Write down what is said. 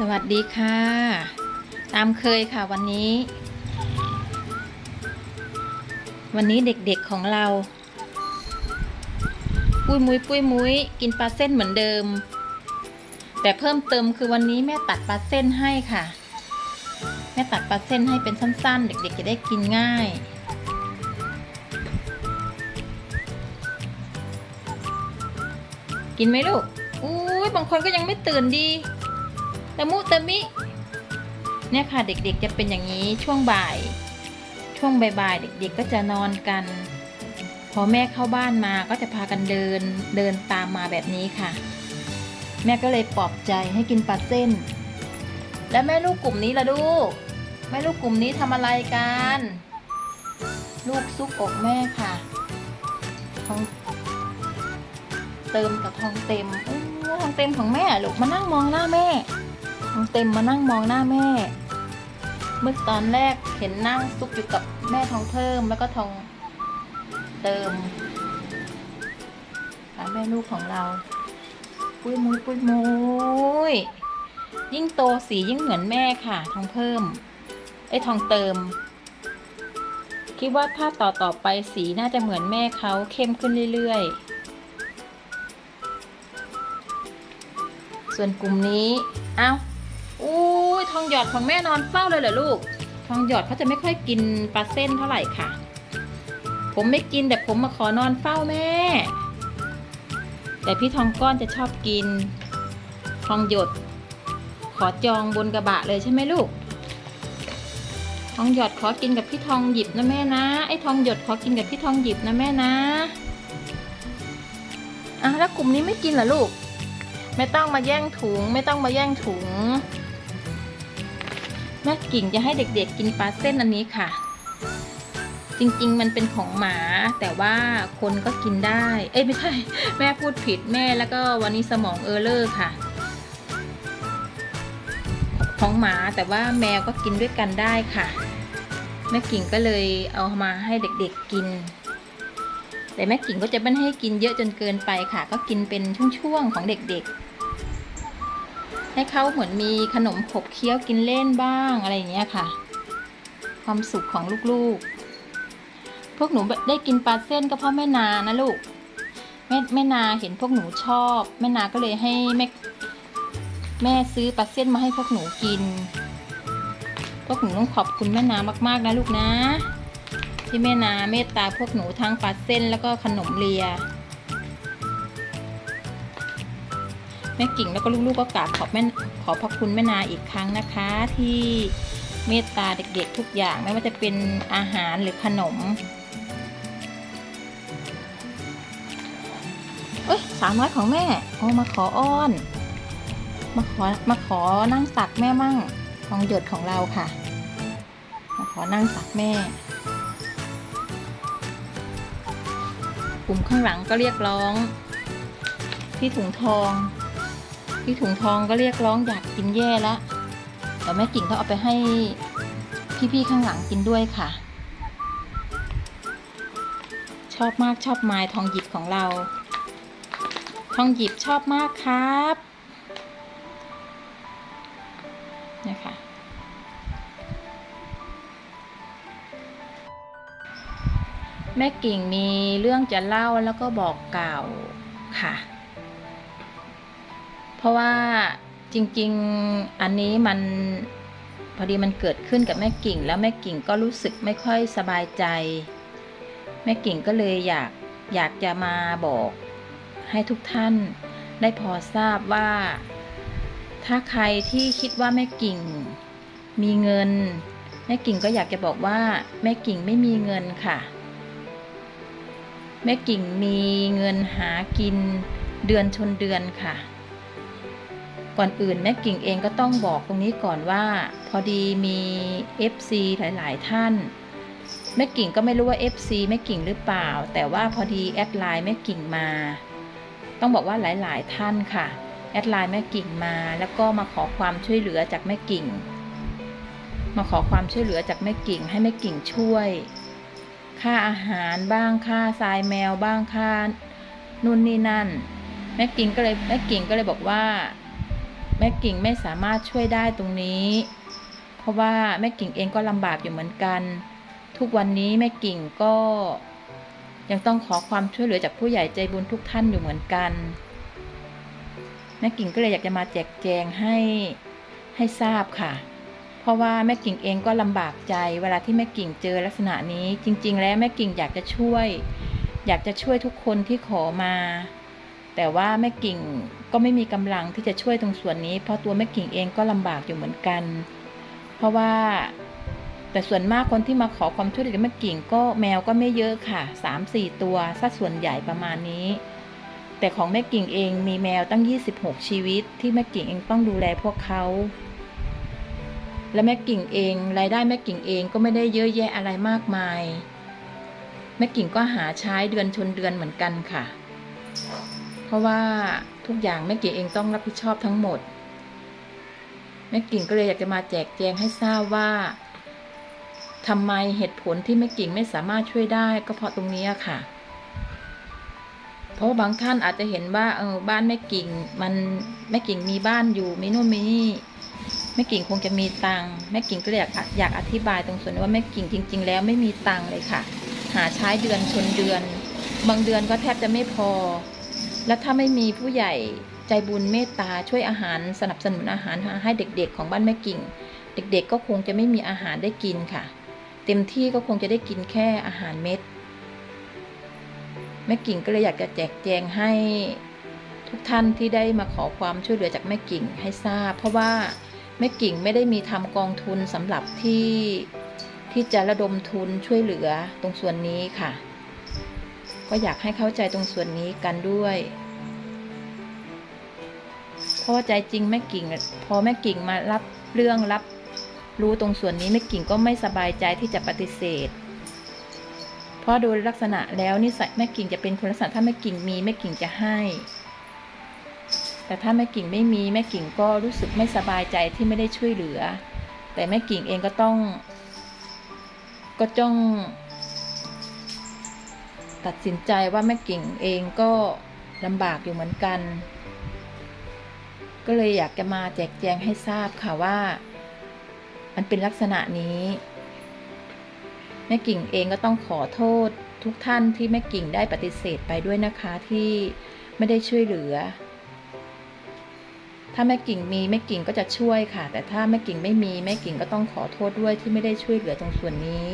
สวัสดีค่ะ ตามเคยค่ะวันนี้ วันนี้เด็กๆของเรา ปุ้ยมุ้ยปุ้ยมุ้ยกินปลาเส้นเหมือนเดิม แต่เพิ่มเติมคือวันนี้แม่ตัดปลาเส้นให้ค่ะ แม่ตัดปลาเส้นให้เป็นสั้นๆ เด็กๆจะได้กินง่ายกินไหมลูก อุ้ยบางคนก็ยังไม่ตื่นดี ตะมุตะมิ เนี่ยค่ะเด็กๆจะเป็นอย่างนี้ช่วงบ่าย ช่วงบ่ายๆเด็กๆก็จะนอนกัน พอแม่เข้าบ้านมาก็จะพากันเดินเดินตามมาแบบนี้ค่ะ แม่ก็เลยปลอบใจให้กินปลาเส้น แล้วแม่ลูกกลุ่มนี้ล่ะลูกแม่ลูกกลุ่มนี้ทำอะไรกัน ลูกซุกอกแม่ค่ะทองเติมกับทองเต็มทองเต็มของแม่ลูกมานั่งมองหน้าแม่ ทองเต็มมานั่งมองหน้าแม่ เมื่อตอนแรกเห็นนั่งซุกอยู่กับแม่ทองเพิ่มแล้วก็ทองเติมค่ะแม่ลูกของเรา ปุ้ยมุ้ยปุ้ยมุ้ยยิ่งโตสียิ่งเหมือนแม่ค่ะ ทองเพิ่มไอ้ทองเติม คิดว่าถ้าต่อต่อไปสีน่าจะเหมือนแม่เขาเข้มขึ้นเรื่อยๆ ส่วนกลุ่มนี้ เอ้า อุ้ยทองหยอดของแม่นอนเฝ้าเลยเหรอลูก ทองหยอดเขาจะไม่ค่อยกินปลาเส้นเท่าไหร่ค่ะ ผมไม่กินแต่ผมมาขอนอนเฝ้าแม่ แต่พี่ทองก้อนจะชอบกิน ทองหยด ขอจองบนกระบะเลยใช่ไหมลูก ทองหยดขอกินกับพี่ทองหยิบนะแม่นะ ไอ้ทองหยดขอกินกับพี่ทองหยิบนะแม่นะอะแล้วกลุ่มนี้ไม่กินเหรอลูก ไม่ต้องมาแย่งถุง ไม่ต้องมาแย่งถุง แม่กิ่งจะให้เด็กๆกินปลาเส้นอันนี้ค่ะ จริงๆมันเป็นของหมา แต่ว่าคนก็กินได้ เอ้ยไม่ใช่ แม่พูดผิดแม่แล้วก็วันนี้สมองเออร์เลอร์ค่ะ ของหมาแต่ว่าแมวก็กินด้วยกันได้ค่ะแม่กิ่งก็เลยเอามาให้เด็กๆกิน แต่แม่กิ่งก็จะไม่ให้กินเยอะจนเกินไปค่ะ ก็กินเป็นช่วงๆของเด็กๆ ให้เขาเหมือนมีขนมขบเคี้ยวกินเล่นบ้างอะไรอย่างเงี้ยค่ะ ความสุขของลูกๆ พวกหนูได้กินปลาเส้นก็เพราะแม่นานะลูกแม่แม่นาเห็นพวกหนูชอบแม่นาก็เลยให้แม่แม่ซื้อปลาเส้นมาให้พวกหนูกิน พวกหนูต้องขอบคุณแม่นามากๆนะลูกนะ ที่แม่นาเมตตาพวกหนูทั้งปลาเส้นแล้วก็ขนมเลีย แม่กิ่งแล้วก็ลูกๆก็กราบขอบแม่ขอพระคุณแม่นาอีกครั้งนะคะ ที่เมตตาเด็กๆทุกอย่างไม่ว่าจะเป็นอาหารหรือขนมเอ้ยสาวน้อยของแม่โอ้มาขออ้อน มาขอมาขอนั่งตักแม่มั่งทองหยดของเราค่ะ มาขอนั่งตักแม่กลุ่มข้างหลังก็เรียกร้องพี่ถุงทอง พี่ถุงทองก็เรียกร้องอยากกินแย่ละเดี๋ยวแม่กิ่งเขาเอาไปให้พี่ๆข้างหลังกินด้วยค่ะ ชอบมากชอบไม้ทองหยิบของเรา ทองหยิบชอบมากครับนี่ยค่ะแม่กิ่งมีเรื่องจะเล่าแล้วก็บอกกล่าวค่ะ เพราะว่าจริงๆอันนี้มันพอดีมันเกิดขึ้นกับแม่กิ่ง แล้วแม่กิ่งก็รู้สึกไม่ค่อยสบายใจ แม่กิ่งก็เลยอยากอยากจะมาบอก ให้ทุกท่านได้พอทราบว่า ถ้าใครที่คิดว่าแม่กิ่งมีเงิน แม่กิ่งก็อยากจะบอกว่าแม่กิ่งไม่มีเงินค่ะ แม่กิ่งมีเงินหากินเดือนชนเดือนค่ะ ก่อนอื่นแม่กิ่งเองก็ต้องบอกตรงนี้ก่อนว่า พอดีมี FC หลาย ๆ ท่านแม่กิ่งก็ไม่รู้ว่า FC แม่กิ่งหรือเปล่า แต่ว่าพอดีแอดไลน์แม่กิ่งมา ต้องบอกว่าหลาย ๆ ท่านค่ะ แอดไลน์แม่กิ่งมา แล้วก็มาขอความช่วยเหลือจากแม่กิ่ง มาขอความช่วยเหลือจากแม่กิ่ง ให้แม่กิ่งช่วย ค่าอาหารบ้างค่าทรายแมวบ้างค่านู่นนี่นั่น แม่กิ่งก็เลยแม่กิ่งก็เลยบอกว่า แม่กิ่งไม่สามารถช่วยได้ตรงนี้ เพราะว่าแม่กิ่งเองก็ลำบากอยู่เหมือนกัน ทุกวันนี้แม่กิ่งก็ยังต้องขอความช่วยเหลือจากผู้ใหญ่ใจบุญทุกท่านอยู่เหมือนกันแม่กิ่งก็เลยอยากจะมาแจกแจงให้ให้ทราบค่ะ เพราะว่าแม่กิ่งเองก็ลำบากใจ เวลาที่แม่กิ่งเจอลักษณะนี้ จริง ๆ แล้วแม่กิ่งอยากจะช่วย อยากจะช่วยทุกคนที่ขอมา แต่ว่าแม่กิ่งก็ไม่มีกำลังที่จะช่วยตรงส่วนนี้ เพราะตัวแม่กิ่งเองก็ลำบากอยู่เหมือนกัน เพราะว่าแต่ส่วนมากคนที่มาขอความช่วยเหลือแม่กิ่งก็แมวก็ไม่เยอะค่ะสามสี่ตัวสัดส่วนใหญ่ประมาณนี้ แต่ของแม่กิ่งเองมีแมวตั้ง 26 ชีวิต ที่แม่กิ่งเองต้องดูแลพวกเขาและแม่กิ่งเองรายได้แม่กิ่งเองก็ไม่ได้เยอะแยะอะไรมากมาย แม่กิ่งก็หาใช้เดือนชนเดือนเหมือนกันค่ะ เพราะว่าทุกอย่างแม่กิ่งเองต้องรับผิดชอบทั้งหมด แม่กิ่งก็เลยอยากจะมาแจกแจงให้ทราบว่าทำไมเหตุผลที่แม่กิ่งไม่สามารถช่วยได้ก็เพราะตรงนี้ค่ะ เพราะบางท่านอาจจะเห็นว่าเออบ้านแม่กิ่งมันแม่กิ่งมีบ้านอยู่มีนู่นมีนี่แม่กิ่งคงจะมีตังค์แม่กิ่งก็เลยอยากอยากอธิบายตรงส่วนว่าแม่กิ่งจริง ๆ แล้วไม่มีตังค์เลยค่ะ หาใช้เดือนชนเดือน บางเดือนก็แทบจะไม่พอ แล้วถ้าไม่มีผู้ใหญ่ใจบุญเมตตาช่วยอาหารสนับสนุนอาหารให้เด็กๆ ของบ้านแม่กิ่ง เด็กๆ ก็คงจะไม่มีอาหารได้กินค่ะ เต็มที่ก็คงจะได้กินแค่อาหารเม็ดแม่กิ่งก็เลยอยากจะแจกแจงให้ทุกท่านที่ได้มาขอความช่วยเหลือจากแม่กิ่งให้ทราบ เพราะว่าแม่กิ่งไม่ได้มีทำกองทุนสำหรับที่ที่จะระดมทุนช่วยเหลือตรงส่วนนี้ค่ะ ก็อยากให้เข้าใจตรงส่วนนี้กันด้วย เพราะว่าใจจริงแม่กิ่ง พอแม่กิ่งมารับเรื่องรับรู้ตรงส่วนนี้แม่กิ่งก็ไม่สบายใจที่จะปฏิเสธ เพราะโดยลักษณะแล้วนิสัยแม่กิ่งจะเป็นคนลักษณะถ้าแม่กิ่งมีแม่กิ่งจะให้ แต่ถ้าแม่กิ่งไม่มีแม่กิ่งก็รู้สึกไม่สบายใจที่ไม่ได้ช่วยเหลือ แต่แม่กิ่งเองก็ต้อง ก็จ้อง ตัดสินใจว่าแม่กิ่งเองก็ลำบากอยู่เหมือนกัน ก็เลยอยากจะมาแจกแจงให้ทราบค่ะว่า มันเป็นลักษณะนี้แม่กิ่งเองก็ต้องขอโทษทุกท่านที่แม่กิ่งได้ปฏิเสธไปด้วยนะคะที่ไม่ได้ช่วยเหลือ ถ้าแม่กิ่งมีแม่กิ่งก็จะช่วยค่ะ แต่ถ้าแม่กิ่งไม่มีแม่กิ่งก็ต้องขอโทษด้วยที่ไม่ได้ช่วยเหลือตรงส่วนนี้